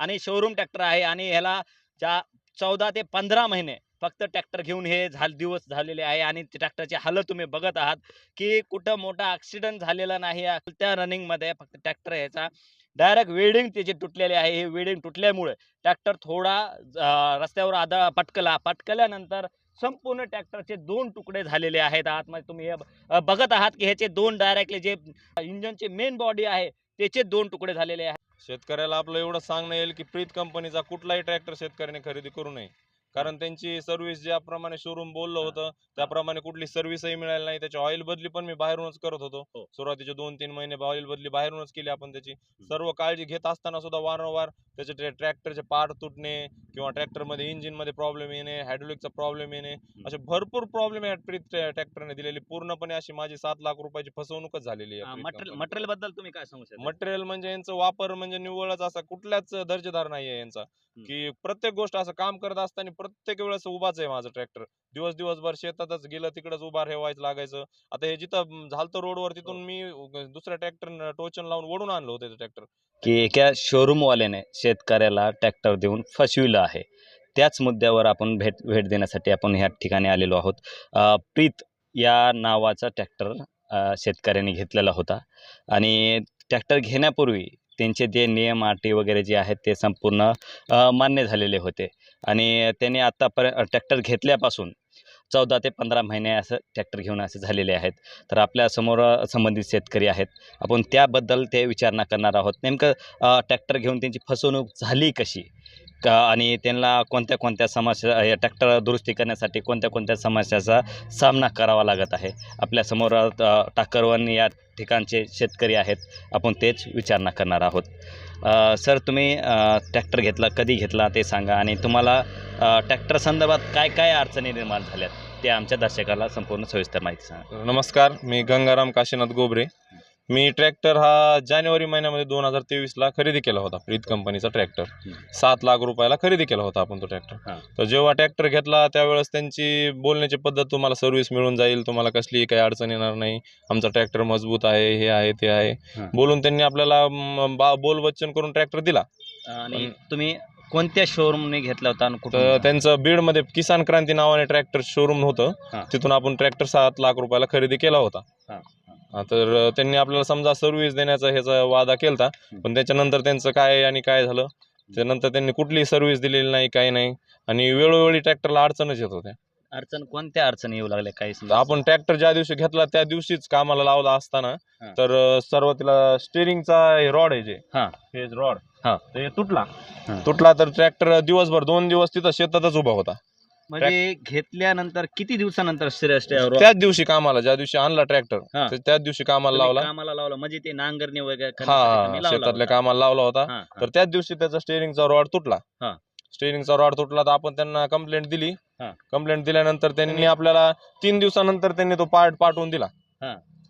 आणि showroom tractor आहे आणि ह्याला ज्या चौदा ते पंधरा महिने फक्त ट्रॅक्टर घेऊन हे झाल दिवस झालेले आहे आणि ट्रॅक्टरची हालत तुम्ही बघत आहात की कुठं मोठा ॲक्सिडेंट झालेला नाही त्या रनिंगमध्ये फक्त ट्रॅक्टर ह्याचा डायरेक्ट वेडिंग त्याची तुटलेली आहे. हे वेडिंग तुटल्यामुळे ट्रॅक्टर थोडा रस्त्यावर आदळ पटकला. पटकल्यानंतर संपूर्ण ट्रॅक्टरचे दोन तुकडे झालेले आहेत. आतमध्ये तुम्ही हे बघत आहात की ह्याचे दोन डायरेक्टली जे इंजनचे मेन बॉडी आहे त्याचे दोन तुकडे झालेले आहेत. शेतकऱ्याला आपलं एवढं सांगणं येईल की प्रीत कंपनीचा कुठलाही ट्रॅक्टर शेतकऱ्याने खरेदी करू नये. कारण त्यांची सर्व्हिस ज्याप्रमाणे शोरूम बोललं होतं त्याप्रमाणे कुठली सर्व्हिसही मिळाली नाही. त्याची ऑइल बदली पण मी बाहेरूनच करत होतो. हो. सुरुवातीचे दोन तीन महिने ऑइल बदली बाहेरूनच केली आपण त्याची. सर्व काळजी घेत असताना सुद्धा वारंवार त्याचे ट्रॅक्टरचे पार्ट तुटणे किंवा ट्रॅक्टरमध्ये इंजिनमध्ये प्रॉब्लेम येणे हायड्रोलिकचा प्रॉब्लेम येणे असे भरपूर प्रॉब्लेम आहे प्रीत ट्रॅक्टरने दिलेली. पूर्णपणे अशी माझी सात लाख रुपयाची फसवणूकच झालेली आहे मटेरियल मटेरियलबद्दल तुम्ही काय सांगू शकता? मटेरियल म्हणजे यांचं वापर म्हणजे निव्वळच असा कुठल्याच दर्जेदार नाहीये यांचा. की प्रत्येक गोष्ट असं काम करत असताना प्रत्येक वेळेस उभाच आहे माझं ट्रॅक्टर दिवस दिवसभर शेतातच गेलं तिकडच उभा ठेवायचं लागायचं. आता हे जिथं झालतं रोडवर तिथून मी दुसऱ्या ट्रॅक्टर टोचन लावून ओढून आणलं होतं ट्रॅक्टर की एका शोरूमवाल्याने शेतकऱ्याला ट्रॅक्टर देऊन फसविलं आहे. त्याच मुद्द्यावर आपण भेट भेट देण्यासाठी आपण ह्या ठिकाणी आलेलो आहोत. प्रीत या नावाचा ट्रॅक्टर शेतकऱ्याने शेतकऱ्यांनी घेतलेला होता. आणि ट्रॅक्टर घेण्यापूर्वी त्यांचे जे नियम अटी वगैरे जे आहेत ते संपूर्ण मान्य झालेले होते. आणि त्यांनी आत्तापर्यंत ट्रॅक्टर घेतल्यापासून चौदा ते पंधरा महिने असं ट्रॅक्टर घेऊन असे झालेले आहेत. तर आपल्यासमोर संबंधित शेतकरी आहेत. आपण त्याबद्दल ते विचारणा करणार आहोत. नेमकं ट्रॅक्टर घेऊन त्यांची फसवणूक झाली कशी? आणि त्यांना कोणत्या कोणत्या समस्या या ट्रॅक्टर दुरुस्ती करण्यासाठी कोणत्या कोणत्या समस्याचा सामना करावा लागत आहे? आपल्यासमोर टाकरवन या ठिकाणचे शेतकरी आहेत. आपण तेच विचारणा करणार आहोत. सर तुम्ही ट्रॅक्टर घेतला कधी घेतला ते सांगा. आणि तुम्हाला ट्रॅक्टर संदर्भात काय काय अडचणी निर्माण झाल्यात ते आमच्या दर्शकाला संपूर्ण सविस्तर माहिती सांगा. नमस्कार मी गंगाराम काशीनाथ गोबरे. मी ट्रॅक्टर हा जानेवारी महिन्यामध्ये दोन हजार तेवीसला खरेदी केला होता. प्रीत कंपनीचा ट्रॅक्टर. सात लाख रुपयाला खरेदी केला होता आपण तो ट्रॅक्टर. तर जेव्हा ट्रॅक्टर घेतला त्यावेळेस त्यांची बोलण्याची पद्धत तुम्हाला सर्व्हिस मिळून जाईल तुम्हाला कसलीही काही अडचण येणार नाही. आमचा ट्रॅक्टर मजबूत आहे हे आहे ते आहे. बोलून त्यांनी आपल्याला म, बा बोल वचन करून ट्रॅक्टर दिला. आणि तुम्ही कोणत्या शोरूमने घेतला होता तर कुठं त्यांचं बीडमध्ये किसान क्रांती नावाने ट्रॅक्टर शोरूम होतं. तिथून आपण ट्रॅक्टर सात लाख रुपयाला खरेदी केला होता. तर त्यांनी आपल्याला समजा सर्व्हिस देण्याचा ह्याचा वादा केलता पण त्याच्यानंतर त्यांचं काय आणि काय झालं त्यानंतर त्यांनी कुठलीही सर्व्हिस दिलेली नाही काही नाही आणि वेळोवेळी ट्रॅक्टरला अडचणच येत होत्या अडचण कोणत्या अडचणी येऊ लागल्या काही समजा आपण ट्रॅक्टर ज्या दिवशी घेतला त्या दिवशीच कामाला लावला असताना हां. तर अं, सुरुवातीला स्टेरिंगचा रॉड आहे जे हां. हे रॉड हां. ते तुटला हां. तुटला तर ट्रॅक्टर दिवसभर दोन दिवस तिथं शेतातच उभा होता म्हणजे घेतल्यानंतर किती दिवसानंतर यावर त्याच दिवशी कामाला ज्या दिवशी आणला ट्रॅक्टर. त्याच दिवशी कामाला लावला कामाला लावला म्हणजे ते नांगरणी वगैरे हा करण्यासाठी तुम्ही लावला शेतातल्या होता. कामाला लावला होता हां, हां. तर त्याच दिवशी त्याचा स्टेअरिंगचा रॉड तुटला हां. स्टेअरिंगचा रॉड तुटला तर आपण त्यांना कंप्लेंट दिली हां. कंप्लेंट दिल्यानंतर त्यांनी आपल्याला तीन दिवसानंतर त्यांनी तो पार्ट पाठवून दिला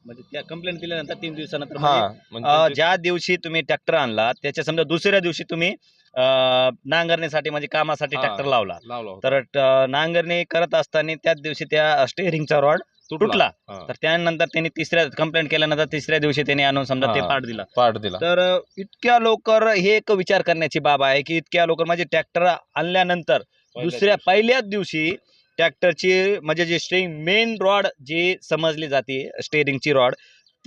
म्हणजे त्या कंप्लेंट दिल्यानंतर तीन दिवसानंतर हा म्हणजे, म्हणजे अं, ज्या दिवशी तुम्ही ट्रॅक्टर आणला त्याच्या समजा दुसऱ्या दिवशी तुम्ही अं, नांगरणीसाठी म्हणजे कामासाठी हां. ट्रॅक्टर लावला लावला होता. तर नांगरणी करत असताना त्याच दिवशी त्या स्टेअरिंगचा रॉड तुटला हा. तर त्यानंतर त्यांनी तिसऱ्या कंप्लेंट केल्यानंतर तिसऱ्या दिवशी त्यांनी आणून समजा ते हां. पाठ दिला पार्ट दिला तर अ, इतक्या लवकर हे एक विचार करण्याची बाब आहे की इतक्या लवकर म्हणजे ट्रॅक्टर आणल्यानंतर दुसऱ्या पहिल्याच दिवशी ट्रॅक्टरची म्हणजे जे स्टेरिंग मेन रॉड जी समजली जाते स्टेरिंगची रॉड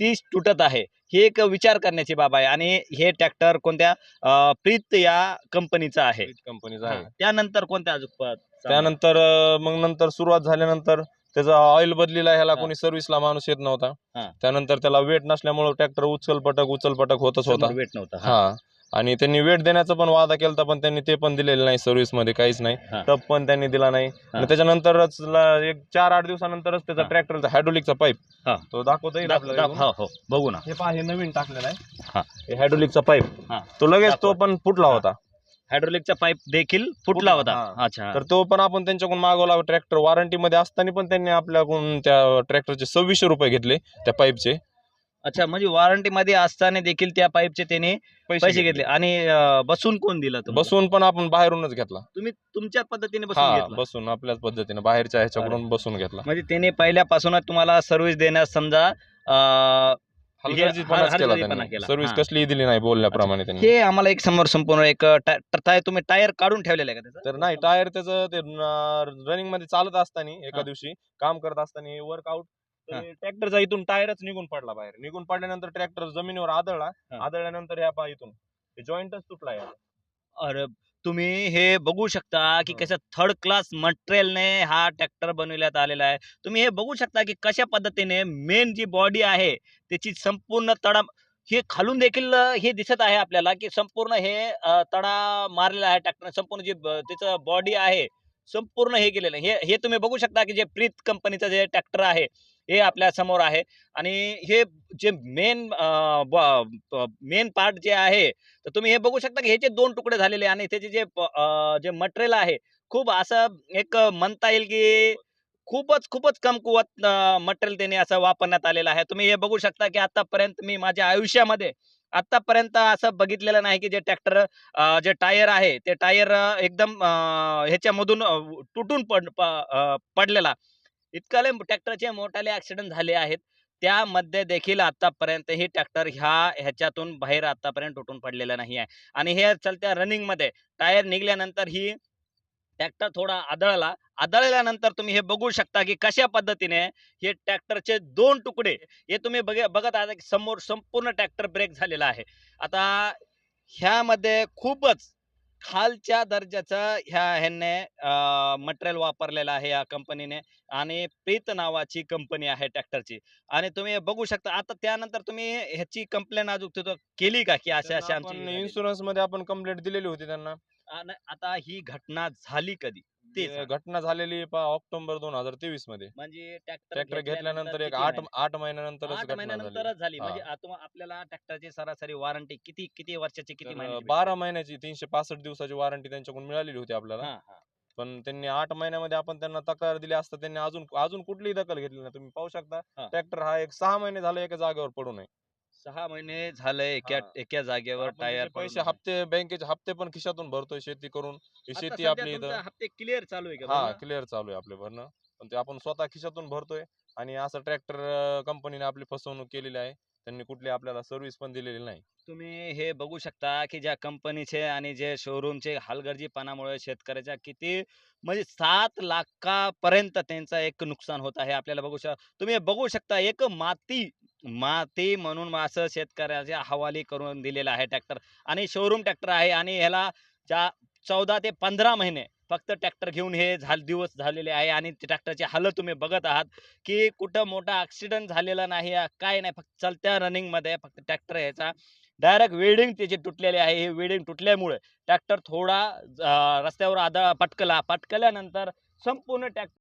ती तुटत आहे. हे एक विचार करण्याची बाब आहे आणि हे ट्रॅक्टर कोणत्या प्रीत या कंपनीचा आहे. कंपनीचा. आहे. त्यानंतर कोणत्या अजून त्यानंतर मग नंतर सुरुवात झाल्यानंतर त्याचा ऑइल बदलीला ह्याला. कोणी सर्व्हिसला माणूस येत नव्हता. त्यानंतर त्याला वेट नसल्यामुळे ट्रॅक्टर उचल पटक उचल पटक होतच होता. वेट नव्हता. आणि त्यांनी वेट देण्याचा पण वादा केला पण त्यांनी ते पण दिलेलं नाही सर्व्हिसमध्ये काहीच नाही. टप पण त्यांनी दिला नाही. आणि त्याच्यानंतरच ल- एक चार आठ दिवसानंतरच त्याचा हा. ट्रॅक्टरचा हायड्रोलिकचा पाईप हा. तो दाखवता येईल दाब- आपल्याला दाब- इथून. हो हो बघू ना हे पहा हे नवीन टाकलेला हा. आहे हे हायड्रोलिकचा पाईप हा. तो लगेच तो दाखवा. पण फुटला हा. होता हायड्रोलिकचा पाईप देखील फुटला होता हा. अच्छा तर तो पण आपण त्यांच्याकडून मागवला ट्रॅक्टर वॉरंटी मध्ये असताना पण त्यांनी आपल्याकडून त्या ट्रॅक्टरचे सव्वीसशे रुपये घेतले त्या पाईपचे अच्छा म्हणजे वॉरंटी मध्ये असताना देखील त्या पाईपचे त्याने पैसे घेतले आणि अं, बसून कोण दिला तुम्हाला? बसून पण आपण बाहेरूनच घेतला तुम्ही तुमच्या पद्धतीने बसून हा घेतला बसून आपल्याच पद्धतीने बाहेरच्या ह्याच्याकडून बसून घेतला म्हणजे त्याने पहिल्यापासूनच तुम्हाला सर्व्हिस देण्यास समजा अं, हलगर्जीपणाच हल- केला हलगर्जीपणा त्यांनी केला. सर्व्हिस हा. कसली दिली नाही बोलल्याप्रमाणे त्यांनी हे आम्हाला एक समोर संपूर्ण एक टा- टा- टाय- तुम्ही टायर काढून ठेवलेलं आहे का त्याचं? तर नाही टायर त्याचं ते रनिंगमध्ये चालत असताना एका हा. दिवशी काम करत असताना वर्कआउट. ट्रॅक्टरचा इथून टायरच निघून पडला बाहेर. निघून पडल्यानंतर ट्रॅक्टर जमिनीवर आदळला. आदळल्यानंतर ह्या पहा इथून. जॉईंटच तुटला यार अरे तुम्ही हे बघू शकता की. कसं थर्ड क्लास मटेरियलने हा ट्रॅक्टर बनवण्यात आलेला आहे. तुम्ही हे बघू शकता की कशा पद्धतीने मेन जी बॉडी आहे त्याची संपूर्ण तडा हे खालून देखील हे दिसत आहे आपल्याला की संपूर्ण हे तडा मारलेला आहे ट्रॅक्टर संपूर्ण जी त्याचं बॉडी आहे संपूर्ण हे केलेलं. हे हे तुम्ही बघू शकता की जे प्रीत कंपनीचं जे ट्रॅक्टर आहे हे आपल्यासमोर आहे. आणि हे जे मेन मेन पार्ट जे आहे तर तुम्ही हे बघू शकता की ह्याचे दोन तुकडे झालेले आणि त्याचे जे जे मटेरियल आहे खूप असं एक म्हणता येईल की खूपच खूपच कमकुवत मटेरियल त्याने असं वापरण्यात आलेलं आहे. तुम्ही हे बघू शकता की आतापर्यंत मी माझ्या आयुष्यामध्ये आतापर्यंत असं बघितलेलं नाही की जे ट्रॅक्टर जे टायर आहे ते टायर एकदम ह्याच्यामधून तुटून पड प- पडलेला. इतकाले ट्रॅक्टरचे मोठाले ऍक्सिडेंट झाले आहेत. त्यामध्ये देखील आतापर्यंत ही ट्रॅक्टर ह्या ह्याच्यातून बाहेर आतापर्यंत तुटून पडलेलं नाही आहे. आणि हे चलत्या रनिंगमध्ये टायर निघल्यानंतर ही ट्रॅक्टर थोडा आदळला. आदळल्यानंतर तुम्ही हे बघू शकता की कशा पद्धतीने हे ट्रॅक्टरचे दोन तुकडे हे तुम्ही बघ बघत आहात की समोर संपूर्ण ट्रॅक्टर ब्रेक झालेला आहे. आता ह्यामध्ये खूपच खालच्या दर्जाचं ह्या ह्यांनी मटेरियल वापरलेलं आहे या कंपनीने आणि प्रीत नावाची कंपनी आहे ट्रॅक्टरची आणि तुम्ही बघू शकता आता त्यानंतर तुम्ही ह्याची कंप्लेंट अजून तिथं केली का की असे असे आमची? इन्शुरन्समध्ये आपण कंप्लेंट दिलेली होती त्यांना आता ही घटना झाली कधी घटना झालेली पहा ऑक्टोबर दोन हजार तेवीसमध्ये म्हणजे ट्रॅक्टर घेतल्यानंतर एक आठ? आठ महिन्यानंतरच आठ घटना झाली महिन्यानंतरच झाली म्हणजे. आता आपल्याला ट्रॅक्टरची सरासरी वॉरंटी किती किती वर्षाची किती तर, महिन्याची बारा महिन्याची तीनशे पासष्ट दिवसाची वॉरंटी त्यांच्याकडून मिळालेली होती? आपल्याला हा, हा. पण त्यांनी आठ महिन्यामध्ये आपण त्यांना तक्रार दिली असता त्यांनी अजून अजून कुठलीही दखल घेतली नाही तुम्ही पाहू शकता हा. ट्रॅक्टर हा एक सहा महिने झाले एका जागेवर पडू नये सहा महिने झाले एका हा. एका जागेवर आपण टायर त्याचे पैसे हप्ते बँकेचे हप्ते पण खिशातून भरतोय शेती करून. ही शेती आपली इथं हप्ते क्लिअर चालू आहे का हा? क्लिअर चालू आहे आपले भरणं. पण ते आपण स्वतः खिशातून भरतोय आणि असं ट्रॅक्टर कंपनीने आपली फसवणूक केलेली आहे. त्यांनी कुठली आपल्याला सर्व्हिस पण दिलेली नाही. तुम्ही हे बघू शकता की ज्या कंपनीचे आणि जे शोरूमचे हलगर्जीपणामुळे शेतकऱ्याच्या किती म्हणजे सात लाखापर्यंत त्यांचं एक नुकसान होत आहे. आपल्याला बघू शकता तुम्ही हे बघू शकता एक माती माती म्हणून असं शेतकऱ्याच्या हवाली करून दिलेलं आहे ट्रॅक्टर आणि शोरूम ट्रॅक्टर आहे आणि ह्याला ज्या चौदा ते पंधरा महिने फक्त ट्रॅक्टर घेऊन हे झाल दिवस झालेले आहे आणि ट्रॅक्टरची हालत तुम्ही बघत आहात की कुठं मोठा ॲक्सिडेंट झालेला नाही काय नाही फक्त चलत्या रनिंगमध्ये फक्त ट्रॅक्टर ह्याचा डायरेक्ट वेडिंग त्याची तुटलेली आहे. हे वेडिंग तुटल्यामुळे ट्रॅक्टर थोडा रस्त्यावर आदळ पटकला पटकल्यानंतर संपूर्ण ट्रॅक्टर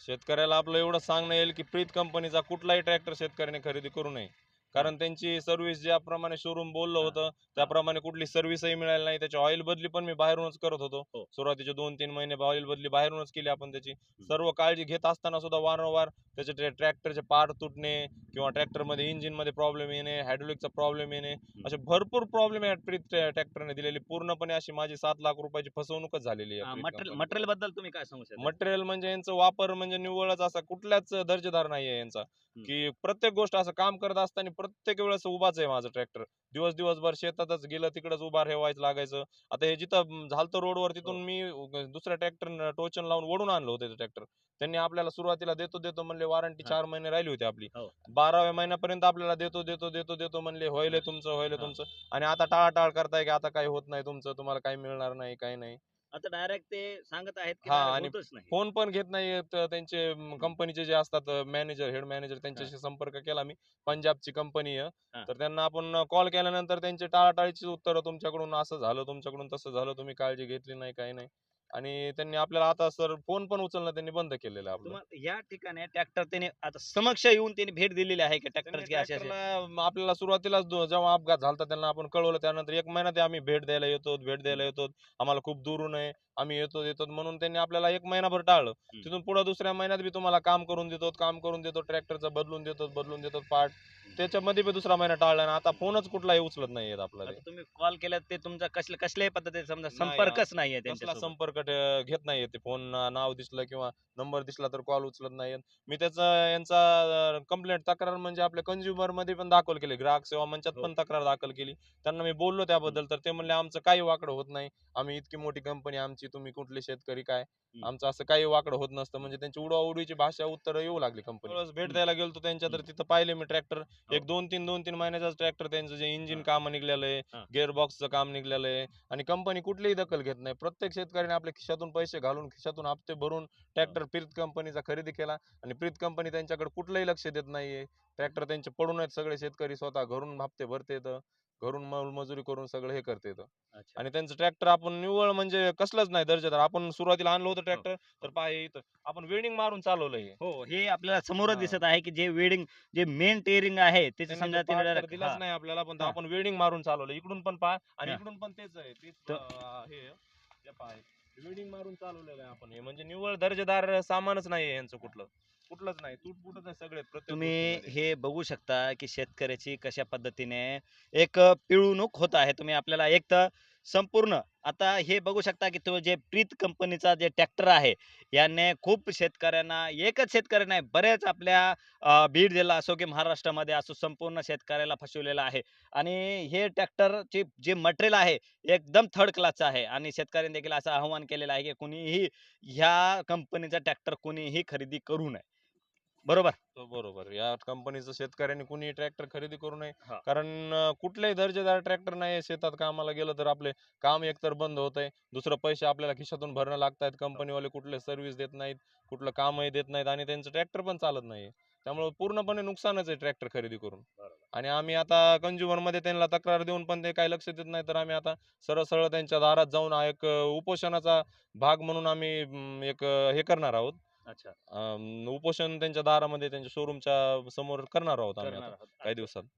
शेतकऱ्याला आपलं एवढं सांगणं येईल की प्रीत कंपनीचा कुठलाही ट्रॅक्टर शेतकऱ्याने खरेदी करू नये. कारण त्यांची सर्व्हिस ज्याप्रमाणे शोरूम बोललं होतं त्याप्रमाणे कुठली सर्व्हिसही मिळाली नाही. त्याची ऑइल बदली पण मी बाहेरूनच करत होतो. हो. सुरुवातीचे दोन तीन महिने ऑइल बदली बाहेरूनच केली आपण त्याची. सर्व काळजी घेत असताना सुद्धा वारंवार त्याचे ट्रॅक्टरचे पार्ट तुटणे किंवा ट्रॅक्टरमध्ये इंजिनमध्ये प्रॉब्लेम येणे हायड्रोलिकचा प्रॉब्लेम येणे असे भरपूर प्रॉब्लेम प्रीत ट्रॅक्टरने दिलेली. पूर्णपणे अशी माझी सात लाख रुपयाची फसवणूकच झालेली आहे मटेरियलबद्दल तुम्ही काय सांगू शकता? मटेरियल म्हणजे यांचा वापर म्हणजे निव्वळच असा कुठल्याच दर्जेदार नाहीये यांचा. की प्रत्येक गोष्ट असं काम करत असताना प्रत्येक वेळेस उभाच आहे माझं ट्रॅक्टर. दिवस दिवसभर शेतातच गेलं तिकडच उभा ठेवायचं लागायचं. आता हे जिथं झालतं रोडवर तिथून मी अं, दुसऱ्या ट्रॅक्टर टोचन लावून ओढून आणलं होतं ट्रॅक्टर. त्यांनी आपल्याला सुरुवातीला देतो देतो म्हणले वॉरंटी हा. चार महिने राहिली होती आपली. हो. बाराव्या महिन्यापर्यंत आपल्याला देतो देतो देतो देतो म्हणले होईल तुमचं होईल हा. तुमचं. आणि आता टाळाटाळ करताय की आता काही होत नाही तुमचं तुम्हाला काही मिळणार नाही काही नाही. आता डायरेक्ट ते सांगत आहेत की हा, direct आणि होतच नाही. फोन पण घेत नाही त्यांचे कंपनीचे जे असतात मॅनेजर हेड मॅनेजर त्यांच्याशी संपर्क केला मी पंजाबची कंपनी आहे. तर त्यांना आपण कॉल केल्यानंतर त्यांचे टाळाटाळीची उत्तर तुमच्याकडून असं झालं तुमच्याकडून तसं झालं तुम्ही काळजी घेतली नाही काही नाही. आणि त्यांनी आपल्याला आता सर फोन पण उचलणं त्यांनी बंद केलेलं आहे आपलं. तुम्हाला या ठिकाणी ट्रॅक्टर त्याने आता समक्ष येऊन त्याने भेट दिलेली आहे की त्यांनी ट्रॅक्टरची अशी अशी? ट्रॅक्टरला म आपल्याला सुरुवातीलाच दो- जेव्हा अपघात झाला त्यांना आपण कळवलं त्यानंतर एक महिना ते आम्ही भेट द्यायला येतो भेट द्यायला येतो आम्हाला खूप दुरून आहे. आम्ही येतो येतो म्हणून त्यांनी आपल्याला एक महिनाभर टाळलं. तिथून पुढे दुसऱ्या महिन्यात बी तुम्हाला काम करून देतो काम करून देतो ट्रॅक्टरचं बदलून देतो बदलून देतो पार्ट. त्याच्यामध्ये बी दुसरा महिना टाळला आणि आता फोनच कुठलाही उचलत नाही आपल्याला. आता तुम्ही कॉल केला ते तुमचा कसल्या कसल्याही पद्धतीने समजा नाही, संपर्कच नाहीये कसला त्यांच्या संपर्क घेत नाहीये ते. फोन नाव दिसलं किंवा नंबर दिसला तर कॉल उचलत नाही. मी त्याचा यांचा कंप्लेंट तक्रार म्हणजे आपल्या कंझ्युमरमध्ये पण दाखल केली. ग्राहक सेवा मंचात हो. पण तक्रार दाखल केली. त्यांना मी बोललो त्याबद्दल तर ते म्हणले आमचं काही वाकडं होत नाही. आम्ही इतकी मोठी कंपनी आमची तुम्ही कुठले शेतकरी काय? आमचं असं काही वाकडं होत नसतं. म्हणजे त्यांची उडवाउडवीची भाषा उत्तर येऊ लागली कंपनी भेट द्यायला गेलो त्यांच्या तर तिथं पाहिले मी ट्रॅक्टर. एक दोन तीन दोन तीन महिन्याचाच ट्रॅक्टर त्यांचं जे इंजिन हो. हा. काम निघलेलं आहे हा. गिअर बॉक्सचं काम निघलेलं आहे आणि कंपनी कुठलीही दखल घेत नाही. प्रत्येक शेतकऱ्याने आपल्या खिशातून पैसे घालून खिशातून हप्ते भरून ट्रॅक्टर प्रीत कंपनीचा खरेदी केला आणि प्रीत कंपनी त्यांच्याकडे कुठलंही लक्ष देत नाहीये. ट्रॅक्टर त्यांचे पडून आहेत सगळे शेतकरी स्वतः घरून हप्ते भरते घरून मजुरी करून सगळं हे करते अच्छा. आणि त्यांचं ट्रॅक्टर आपण निव्वळ म्हणजे कसलंच नाही दर्जेदार आपण सुरुवातीला आणलं होतं ट्रॅक्टर तर पाय इथं आपण वेल्डिंग मारून चालवलंय हे. हो हे आपल्याला समोरच हा. दिसत आहे की जे वेडिंग जे मेन टेअरिंग आहे त्याचे त्यांनी समजा तो part तर तिने दिलाच हा. नाही आपल्याला पण तो हा. आपण वेल्डिंग मारून चालवलं इकडून पण पहा आणि हा. इकडून पण तेच आहे तेच तर- अं, हे हे पहा वेल्डिंग मारून चालवलेलं आहे आपण. हे म्हणजे निव्वळ दर्जेदार सामानच नाही यांचं कुठलं. कुठलंच नाही. तुटपुटच आहे सगळे प्रत्येक तुम्ही गोष्टीमध्ये. हे बघू शकता की शेतकऱ्याची कशा पद्धतीने एक पिळवणूक होत आहे. तुम्ही आपल्याला एक तर संपूर्ण. आता हे बघू शकता की तो जे प्रीत कंपनीचा जे ट्रॅक्टर आहे याने खूप शेतकऱ्यांना एकच शेतकरी नाही बरेच आपल्या बीड जिल्हा असो की महाराष्ट्रामध्ये असो संपूर्ण शेतकऱ्याला फसवलेला आहे. आणि हे ट्रॅक्टरचे जे मटेरियल आहे एकदम थर्ड क्लासचं आहे. आणि शेतकऱ्यांनी देखील असं आव्हान केलेलं आहे की कुणीही ह्या कंपनीचा ट्रॅक्टर कुणीही खरेदी करू नये. बरोबर? तो बरोबर. या कंपनीचं शेतकऱ्यांनी कुणी ट्रॅक्टर खरेदी करू नये. हा. कारण अं, कुठलाही दर्जेदार ट्रॅक्टर नाही शेतात कामाला गेलं तर आपले काम एकतर बंद होत आहे दुसरं पैसे आपल्याला खिशातून भरणं लागतात कंपनीवाले कुठले सर्व्हिस देत नाहीत कुठलं कामही देत नाहीत आणि त्यांचं ट्रॅक्टर पण चालत नाही त्यामुळे पूर्णपणे नुकसानच आहे ट्रॅक्टर खरेदी करून. आणि आम्ही आता कंझ्युमरमध्ये त्यांना तक्रार देऊन पण ते काही लक्ष देत नाही. तर आम्ही आता सरळ सरळ त्यांच्या दारात जाऊन हा एक अं, उपोषणाचा भाग म्हणून आम्ही अं, एक अं, हे करणार आहोत. अच्छा. अं, उपोषण त्यांच्या दारामध्ये त्यांच्या शोरूमच्या समोर करणार आहोत आम्ही करणार आता आहोत. काही दिवसात.